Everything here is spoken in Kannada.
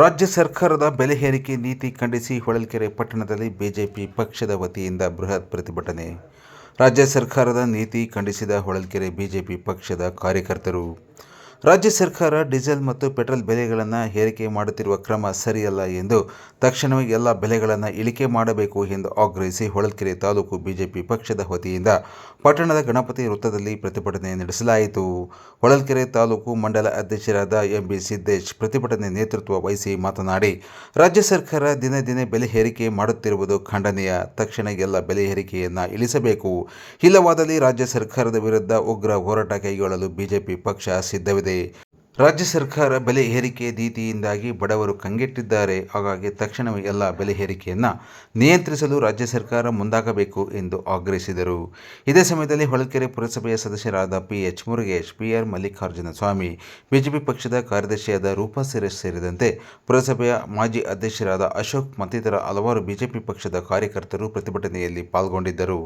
ರಾಜ್ಯ ಸರ್ಕಾರದ ಬೆಲೆ ಏರಿಕೆ ನೀತಿ ಖಂಡಿಸಿ ಹೊಳಲ್ಕೆರೆ ಪಟ್ಟಣದಲ್ಲಿ ಬಿಜೆಪಿ ಪಕ್ಷದ ವತಿಯಿಂದ ಬೃಹತ್ ಪ್ರತಿಭಟನೆ. ರಾಜ್ಯ ಸರ್ಕಾರದ ನೀತಿ ಖಂಡಿಸಿದ ಹೊಳಲ್ಕೆರೆ ಬಿಜೆಪಿ ಪಕ್ಷದ ಕಾರ್ಯಕರ್ತರು. ರಾಜ್ಯ ಸರ್ಕಾರ ಡೀಸೆಲ್ ಮತ್ತು ಪೆಟ್ರೋಲ್ ಬೆಲೆಗಳನ್ನು ಏರಿಕೆ ಮಾಡುತ್ತಿರುವ ಕ್ರಮ ಸರಿಯಲ್ಲ ಎಂದು ತಕ್ಷಣವೇ ಎಲ್ಲ ಬೆಲೆಗಳನ್ನು ಇಳಿಕೆ ಮಾಡಬೇಕು ಎಂದು ಆಗ್ರಹಿಸಿ ಹೊಳಲ್ಕೆರೆ ತಾಲೂಕು ಬಿಜೆಪಿ ಪಕ್ಷದ ವತಿಯಿಂದ ಪಟ್ಟಣದ ಗಣಪತಿ ವೃತ್ತದಲ್ಲಿ ಪ್ರತಿಭಟನೆ ನಡೆಸಲಾಯಿತು. ಹೊಳಲ್ಕೆರೆ ತಾಲೂಕು ಮಂಡಲ ಅಧ್ಯಕ್ಷರಾದ ಎಂಬಿ ಸಿದ್ದೇಶ್ ಪ್ರತಿಭಟನೆ ನೇತೃತ್ವ ವಹಿಸಿ ಮಾತನಾಡಿ, ರಾಜ್ಯ ಸರ್ಕಾರ ದಿನೇ ದಿನೇ ಬೆಲೆ ಏರಿಕೆ ಮಾಡುತ್ತಿರುವುದು ಖಂಡನೀಯ. ತಕ್ಷಣ ಎಲ್ಲ ಬೆಲೆ ಏರಿಕೆಯನ್ನು ಇಳಿಸಬೇಕು. ಇಲ್ಲವಾದಲ್ಲಿ ರಾಜ್ಯ ಸರ್ಕಾರದ ವಿರುದ್ಧ ಉಗ್ರ ಹೋರಾಟ ಕೈಗೊಳ್ಳಲು ಬಿಜೆಪಿ ಪಕ್ಷ ಸಿದ್ಧವಿದೆ. ರಾಜ್ಯ ಸರ್ಕಾರ ಬೆಲೆ ಏರಿಕೆ ನೀತಿಯಿಂದಾಗಿ ಬಡವರು ಕಂಗೆಟ್ಟಿದ್ದಾರೆ. ಹಾಗಾಗಿ ತಕ್ಷಣವೇ ಎಲ್ಲ ಬೆಲೆ ಏರಿಕೆಯನ್ನು ನಿಯಂತ್ರಿಸಲು ರಾಜ್ಯ ಸರ್ಕಾರ ಮುಂದಾಗಬೇಕು ಎಂದು ಆಗ್ರಹಿಸಿದರು. ಇದೇ ಸಮಯದಲ್ಲಿ ಹೊಳಲ್ಕೆರೆ ಪುರಸಭೆಯ ಸದಸ್ಯರಾದ P H Murugesh P R Mallikarjuna Swamy, BJP ಪಕ್ಷದ ಕಾರ್ಯದರ್ಶಿಯಾದ ರೂಪಾ ಸುರೇಶ್ ಸೇರಿದಂತೆ ಪುರಸಭೆಯ ಮಾಜಿ ಅಧ್ಯಕ್ಷರಾದ ಅಶೋಕ್ ಮತ್ತಿತರ ಹಲವಾರು ಬಿಜೆಪಿ ಪಕ್ಷದ ಕಾರ್ಯಕರ್ತರು ಪ್ರತಿಭಟನೆಯಲ್ಲಿ ಪಾಲ್ಗೊಂಡಿದ್ದರು.